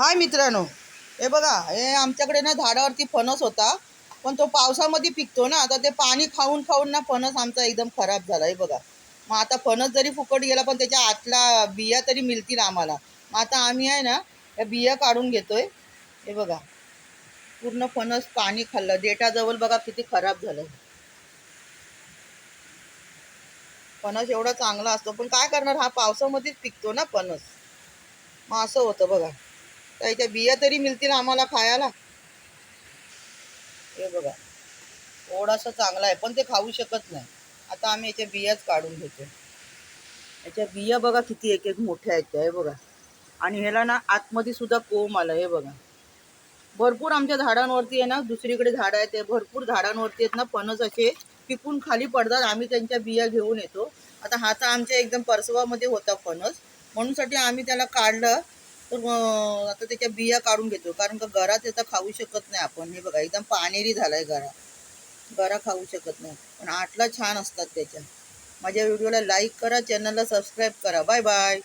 हाय मित्रांनो. हे बघा हे आमच्याकडे ना झाडावरती फणस होता पण तो पावसामध्ये पिकतो ना आता ते पाणी खाऊन खाऊन ना फणस आमचा एकदम खराब झाला हे बघा. मग आता फणस जरी फुकट गेला पण त्याच्या आतला बिया तरी मिळतील आम्हाला. मग आता आम्ही आहे ना या बिया काढून घेतोय. हे बघा. पूर्ण फणस पाणी खाल्लं. देठाजवळ बघा किती खराब झालं. फणस एवढा चांगला असतो पण काय करणार? हा पावसामध्येच पिकतो ना फणस. मग असं होतं बघा. त्याच्या बिया तरी मिळतील आम्हाला खायला. हे बघा. थोडासा चांगला आहे पण ते खाऊ शकत नाही. आता आम्ही याच्या बियाच काढून घेतो याच्या बिया बघा किती एक एक मोठ्या आहेत त्या हे बघा. आणि ह्याला ना आतमध्ये सुद्धा कोंब आलं हे बघा. भरपूर आमच्या झाडांवरती आहे ना दुसरीकडे झाडं आहेत ते भरपूर झाडांवरती आहेत ना फणस असे पिकून खाली पडतात. आम्ही त्यांच्या बिया घेऊन येतो. आता हा तर आमच्या एकदम परसवामध्ये होता फणस. म्हणूनसाठी आम्ही त्याला काढलं. तर मग आता त्याच्या बिया काढून घेतो. कारण का गरा त्याचा खाऊ शकत नाही आपण. हे बघा एकदम पाणेरी झालाय गरा गरा खाऊ शकत नाही. पण आटला छान असतात त्याच्या. माझ्या व्हिडिओला लाईक करा चॅनलला सबस्क्राईब करा. Bye bye